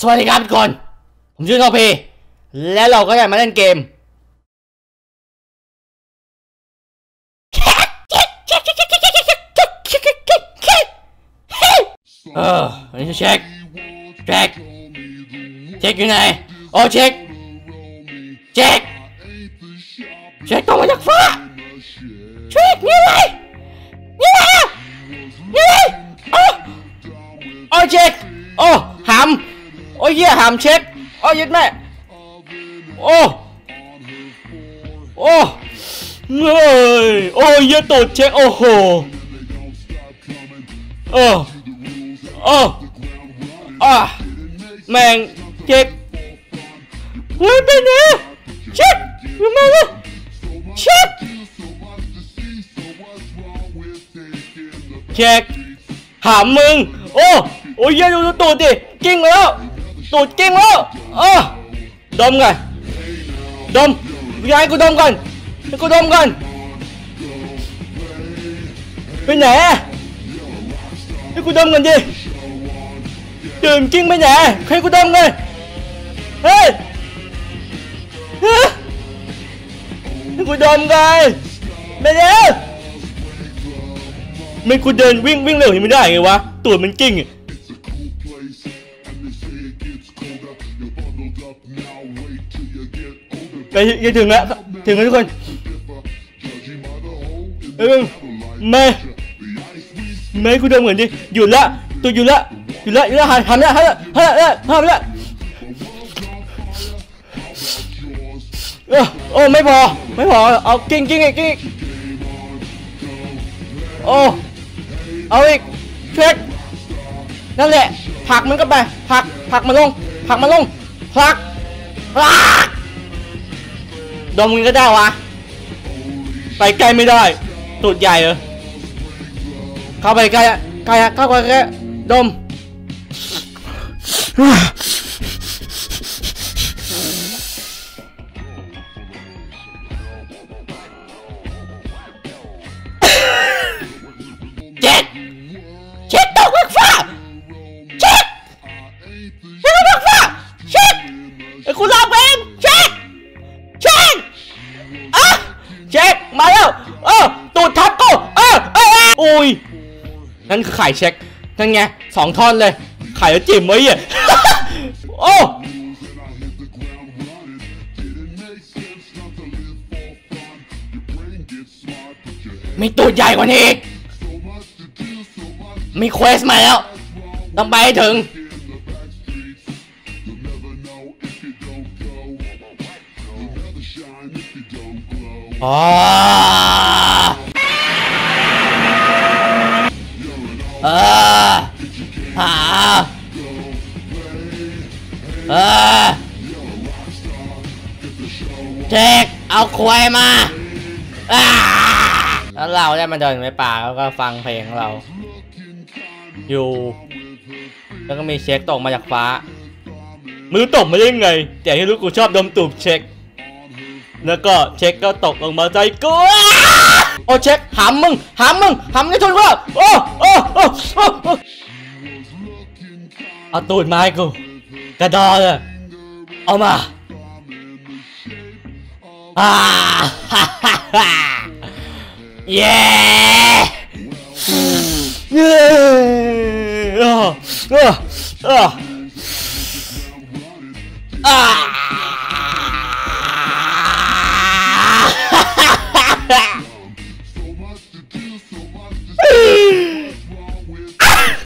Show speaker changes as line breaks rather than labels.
สวัสดีครับทุกคน ผมชื่อโนพีและเราก็จะมาเล่นเกมเอออันนี้เช็คเช็คเช็คอยู่ไหนโอ้เช็คเช็คเช็คต้องมาจากฟ้าเช็คนี่ไงนี่ไงนี่ไงโอ้โอ้เช็คโอ้ โอ้ยเหี้ยหำเช็คโอ้ยยึดแม่โอ้โอ้เฮ้ยโอ้ยเหี้ยตูดเช็คโอ้โหโอ้โอ้อะแม่งเช็คเฮ้ยเป็นไงเช็คยู่มาเลยเช็คเช็คหามมึงโอ้โอ้ยเหี้ยดูดูตูดดิกิ้งแล้ว ตูดกิ้งแล้วเออดมกันดมอยากให้กูดมกันให้กูดมกันไปไหนะให้กูดมกันดิดื่มกิ้งไปไหนให้กูดมกันเฮ้ยฮะให้กูดมกันไปเร็วไม่กูเดินวิ่งวิ่งเร็วยังไม่ได้ไงวะตัวมันกิ้ง ไปยังถึงแล้ว ถึงแล้วทุกคนเออไม่ไม่กูเดินเหมือนดิหยุดละตัวหยุดละหยุดละหยุดละหันหันละหันละหันละหันละเออโอ้ไม่พอไม่พอเอากิ้งกิ้งอีกกิ้งอีกโอ้เอาอีกเช็คนั่นแหละผักมันก็ไปผักผักมันลงผักมันลงผักผัก ดมมันก็ได้วะ ไปใกล้ไม่ได้ตูดใหญ่เหรอเข้าไปใกล้อะใกล้อะเข้าไปใกล้ดมเจ็ดเช็ดตกบนฟ้าเช็ดเช็ดตกบนฟ้าเช็ดไอ้คุณลาเอง อเอออุ้ยนั่นคือไข่เช็คนั่นไงสองท่อนเลย ไข่แล้วจิ้มไว้อะโอ้มีตูดใหญ่กว่านี้อีก มีเควสมาแล้ว ต้องไปให้ถึง อ๋อเอ เออเจกเอาควายมาอ่าแล้วเราได้มาเดินไปป่าแล้วก็ฟังเพลงของเรา อยู่ แล้วก็มีเช็คตกมาจากฟ้ามือตกมาได้ไง แต่ที่รู้กูชอบดมตูบเช็ค แล้วก็เช็คก็ตกลงมาใจกูอ้าโอ้เช็คหามมึงหามมึงหามในทุนว่าโอ้โอ้โอ้โอ้ เอาตูดไมาให้กูก